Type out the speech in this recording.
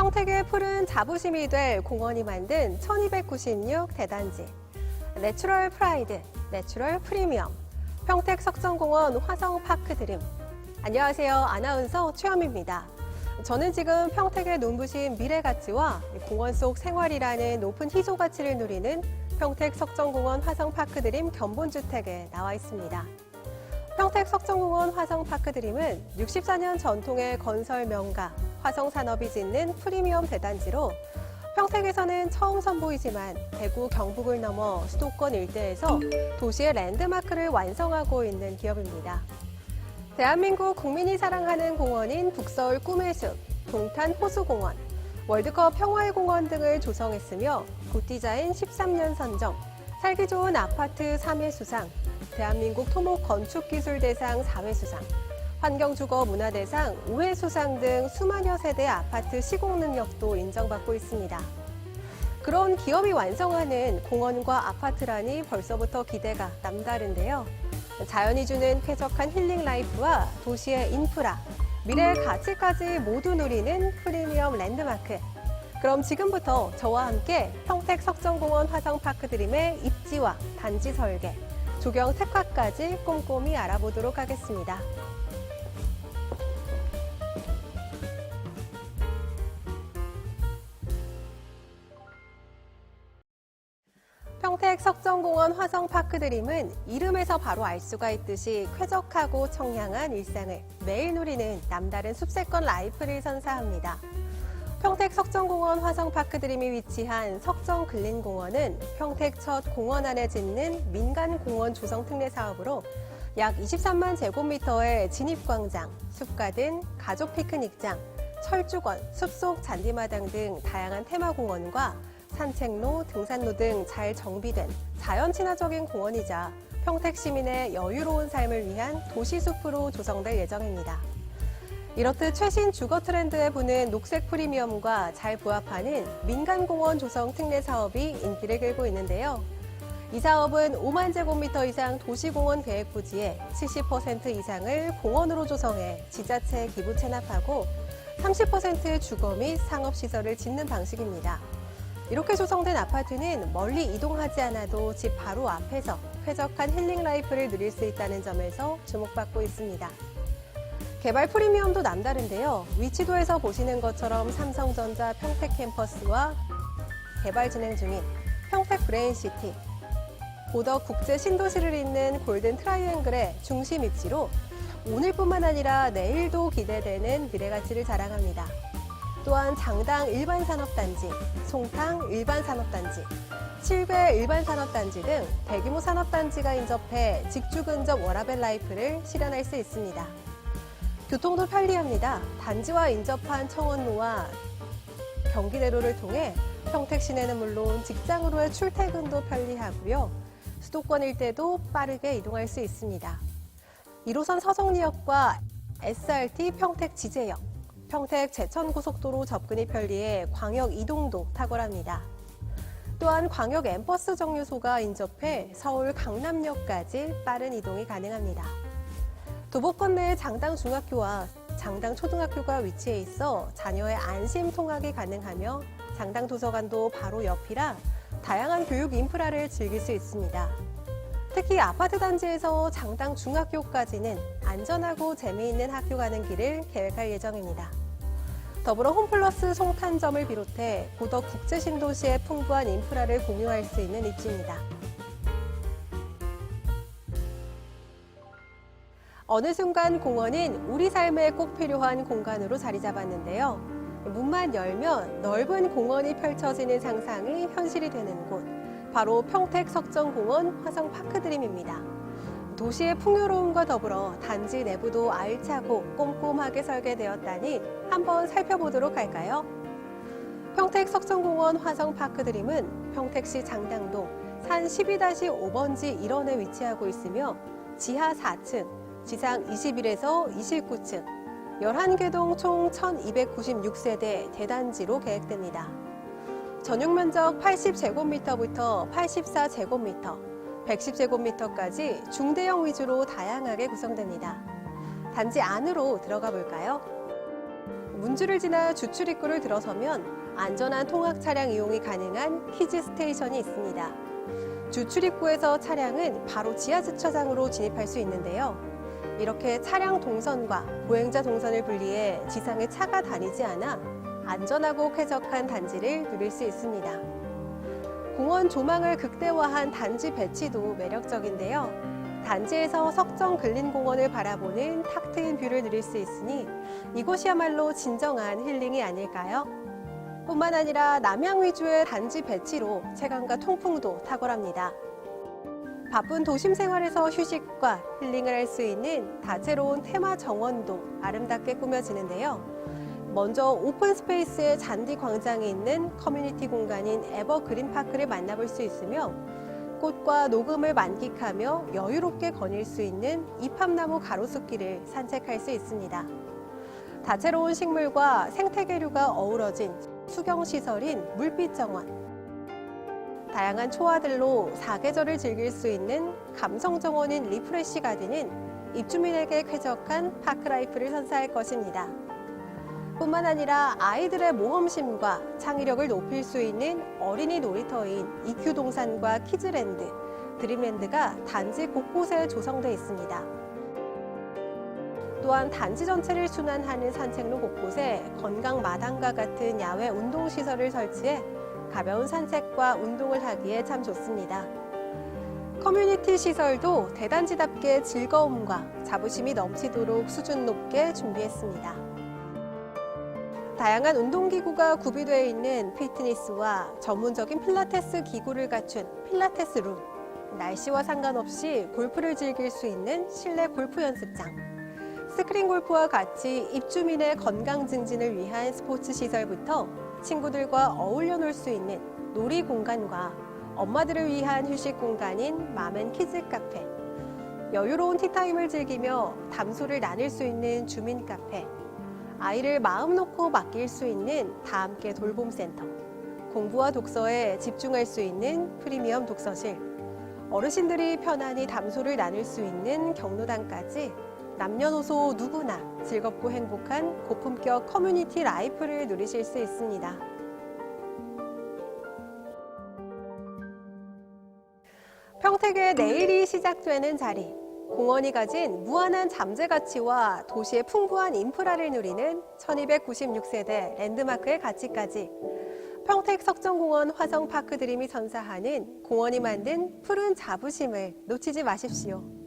평택의 푸른 자부심이 될 공원이 만든 1296 대단지. 내추럴 프라이드, 내추럴 프리미엄. 평택 석정공원 화성파크 드림. 안녕하세요. 아나운서 최현미입니다. 저는 지금 평택의 눈부신 미래 가치와 공원 속 생활이라는 높은 희소 가치를 누리는 평택 석정공원 화성파크 드림 견본주택에 나와 있습니다. 평택 석정공원 화성파크 드림은 64년 전통의 건설 명가 화성산업이 짓는 프리미엄 대단지로 평택에서는 처음 선보이지만 대구 경북을 넘어 수도권 일대에서 도시의 랜드마크를 완성하고 있는 기업입니다. 대한민국 국민이 사랑하는 공원인 북서울 꿈의 숲, 동탄 호수공원, 월드컵 평화의 공원 등을 조성했으며 굿디자인 13년 선정, 살기 좋은 아파트 3회 수상, 대한민국 토목 건축기술 대상 4회 수상, 환경주거 문화대상 5회 수상 등 수만여 세대 아파트 시공 능력도 인정받고 있습니다. 그런 기업이 완성하는 공원과 아파트라니 벌써부터 기대가 남다른데요. 자연이 주는 쾌적한 힐링 라이프와 도시의 인프라, 미래의 가치까지 모두 누리는 프리미엄 랜드마크. 그럼 지금부터 저와 함께 평택 석정공원 화성파크 드림의 입지와 단지 설계, 조경 특화까지 꼼꼼히 알아보도록 하겠습니다. 석정공원 화성파크 드림은 이름에서 바로 알 수가 있듯이 쾌적하고 청량한 일상을 매일 누리는 남다른 숲세권 라이프를 선사합니다. 평택 석정공원 화성파크 드림이 위치한 석정근린공원은 평택 첫 공원 안에 짓는 민간공원 조성 특례 사업으로 약 23만 제곱미터의 진입광장, 숲가든, 가족 피크닉장, 철쭉원, 숲속 잔디마당 등 다양한 테마공원과 산책로, 등산로 등 잘 정비된 자연 친화적인 공원이자 평택 시민의 여유로운 삶을 위한 도시숲으로 조성될 예정입니다. 이렇듯 최신 주거 트렌드에 부는 녹색 프리미엄과 잘 부합하는 민간공원 조성 특례 사업이 인기를 끌고 있는데요. 이 사업은 5만 제곱미터 이상 도시공원 계획 부지에 70% 이상을 공원으로 조성해 지자체에 기부 체납하고 30% 주거 및 상업시설을 짓는 방식입니다. 이렇게 조성된 아파트는 멀리 이동하지 않아도 집 바로 앞에서 쾌적한 힐링 라이프를 누릴 수 있다는 점에서 주목받고 있습니다. 개발 프리미엄도 남다른데요. 위치도에서 보시는 것처럼 삼성전자 평택 캠퍼스와 개발 진행 중인 평택 브레인시티, 보덕 국제 신도시를 잇는 골든 트라이앵글의 중심 입지로 오늘뿐만 아니라 내일도 기대되는 미래 가치를 자랑합니다. 또한 장당 일반산업단지, 송탕 일반산업단지, 칠배 일반산업단지 등 대규모 산업단지가 인접해 직주 근접 워라벨 라이프를 실현할 수 있습니다. 교통도 편리합니다. 단지와 인접한 청원로와 경기대로를 통해 평택 시내는 물론 직장으로의 출퇴근도 편리하고요. 수도권 일대도 빠르게 이동할 수 있습니다. 1호선 서성리역과 SRT 평택 지제역, 평택 제천고속도로 접근이 편리해 광역 이동도 탁월합니다. 또한 광역 엠버스 정류소가 인접해 서울 강남역까지 빠른 이동이 가능합니다. 도보권 내에 장당 중학교와 장당 초등학교가 위치해 있어 자녀의 안심 통학이 가능하며 장당 도서관도 바로 옆이라 다양한 교육 인프라를 즐길 수 있습니다. 특히 아파트 단지에서 장당 중학교까지는 안전하고 재미있는 학교 가는 길을 계획할 예정입니다. 더불어 홈플러스 송탄점을 비롯해 보덕 국제신도시의 풍부한 인프라를 공유할 수 있는 입지입니다. 어느 순간 공원은 우리 삶에 꼭 필요한 공간으로 자리 잡았는데요. 문만 열면 넓은 공원이 펼쳐지는 상상이 현실이 되는 곳. 바로 평택 석정공원 화성파크드림입니다. 도시의 풍요로움과 더불어 단지 내부도 알차고 꼼꼼하게 설계되었다니 한번 살펴보도록 할까요? 평택 석정공원 화성파크 드림은 평택시 장당동 산 12-5번지 1원에 위치하고 있으며 지하 4층, 지상 21에서 29층, 11개동 총 1296세대 대단지로 계획됩니다. 전용 면적 80제곱미터부터 84제곱미터, 110제곱미터까지 중대형 위주로 다양하게 구성됩니다. 단지 안으로 들어가 볼까요? 문주를 지나 주출 입구를 들어서면 안전한 통학 차량 이용이 가능한 키즈 스테이션이 있습니다. 주출 입구에서 차량은 바로 지하 주차장으로 진입할 수 있는데요. 이렇게 차량 동선과 보행자 동선을 분리해 지상에 차가 다니지 않아 안전하고 쾌적한 단지를 누릴 수 있습니다. 공원 조망을 극대화한 단지 배치도 매력적인데요. 단지에서 석정 근린공원을 바라보는 탁 트인 뷰를 누릴 수 있으니 이곳이야말로 진정한 힐링이 아닐까요? 뿐만 아니라 남향 위주의 단지 배치로 체감과 통풍도 탁월합니다. 바쁜 도심 생활에서 휴식과 힐링을 할 수 있는 다채로운 테마 정원도 아름답게 꾸며지는데요. 먼저 오픈 스페이스의 잔디 광장에 있는 커뮤니티 공간인 에버그린 파크를 만나볼 수 있으며 꽃과 녹음을 만끽하며 여유롭게 거닐 수 있는 이팝나무 가로수길을 산책할 수 있습니다. 다채로운 식물과 생태계류가 어우러진 수경시설인 물빛정원. 다양한 초화들로 사계절을 즐길 수 있는 감성정원인 리프레쉬 가든은 입주민에게 쾌적한 파크라이프를 선사할 것입니다. 뿐만 아니라 아이들의 모험심과 창의력을 높일 수 있는 어린이 놀이터인 이큐 동산과 키즈랜드, 드림랜드가 단지 곳곳에 조성돼 있습니다. 또한 단지 전체를 순환하는 산책로 곳곳에 건강 마당과 같은 야외 운동 시설을 설치해 가벼운 산책과 운동을 하기에 참 좋습니다. 커뮤니티 시설도 대단지답게 즐거움과 자부심이 넘치도록 수준 높게 준비했습니다. 다양한 운동기구가 구비되어 있는 피트니스와 전문적인 필라테스 기구를 갖춘 필라테스 룸, 날씨와 상관없이 골프를 즐길 수 있는 실내 골프 연습장, 스크린 골프와 같이 입주민의 건강 증진을 위한 스포츠 시설부터 친구들과 어울려 놀 수 있는 놀이 공간과 엄마들을 위한 휴식 공간인 맘앤 키즈 카페, 여유로운 티타임을 즐기며 담소를 나눌 수 있는 주민 카페, 아이를 마음 놓고 맡길 수 있는 다 함께 돌봄 센터, 공부와 독서에 집중할 수 있는 프리미엄 독서실, 어르신들이 편안히 담소를 나눌 수 있는 경로당까지 남녀노소 누구나 즐겁고 행복한 고품격 커뮤니티 라이프를 누리실 수 있습니다. 평택의 내일이 시작되는 자리. 공원이 가진 무한한 잠재 가치와 도시의 풍부한 인프라를 누리는 1296세대 랜드마크의 가치까지 평택 석정공원 화성파크 드림이 선사하는 공원이 만든 푸른 자부심을 놓치지 마십시오.